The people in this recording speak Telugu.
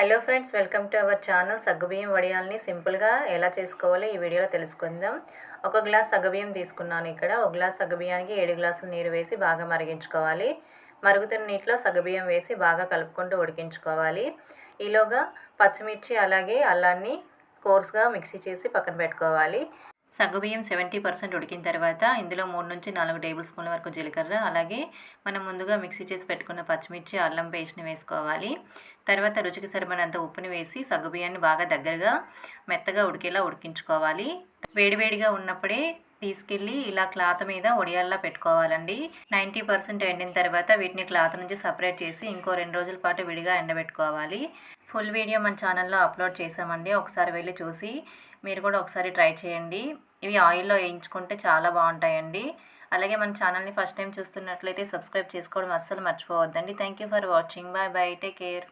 Hello friends welcome to our channel సగ్గుబియ్యం వడియాల్ని సింపుల్గా ఎలా చేసుకోవాలో ఈ వీడియోలో తెలుసుకుందాం. ఒక గ్లాస్ సగ్గుబియ్యం తీసుకున్నాను ఇక్కడ. ఒక గ్లాస్ సగ్గుబియ్యానికి ఏడు గ్లాసులు నీరు వేసి బాగా మరిగించుకోవాలి. మరుగుతున్న నీటిలో సగ్గుబియ్యం వేసి బాగా కలుపుకుంటూ ఉడికించుకోవాలి. ఈలోగా పచ్చిమిర్చి అలాగే అల్లాన్ని కోర్స్గా మిక్సీ చేసి పక్కన పెట్టుకోవాలి. సగ్గుబియ్యం సెవెంటీ పర్సెంట్ ఉడికిన తర్వాత ఇందులో మూడు నుంచి నాలుగు టేబుల్ స్పూన్ల వరకు జీలకర్ర అలాగే మనం ముందుగా మిక్సీ చేసి పెట్టుకున్న పచ్చిమిర్చి అల్లం పేస్ట్ని వేసుకోవాలి. తర్వాత రుచికి సరిపడినంత ఉప్పుని వేసి సగ్గుబియ్యాన్ని బాగా దగ్గరగా మెత్తగా ఉడికేలా ఉడికించుకోవాలి. వేడివేడిగా ఉన్నప్పుడే తీసుకెళ్ళి ఇలా క్లాత్ మీద ఒడియాల్లా పెట్టుకోవాలండి. నైంటీ పర్సెంట్ ఎండిన తర్వాత వీటిని క్లాత్ నుంచి సపరేట్ చేసి ఇంకో రెండు రోజుల పాటు విడిగా ఎండబెట్టుకోవాలి. ఫుల్ వీడియో మన ఛానల్లో అప్లోడ్ చేసామండి. ఒకసారి వెళ్ళి చూసి మీరు కూడా ఒకసారి ట్రై చేయండి. ఇవి ఆయిల్లో వేయించుకుంటే చాలా బాగుంటాయండి. అలాగే మన ఛానల్ని ఫస్ట్ టైం చూస్తున్నట్లయితే సబ్స్క్రైబ్ చేసుకోవడం అస్సలు మర్చిపోవద్దండి. Thank you for watching. Bye bye. Take care.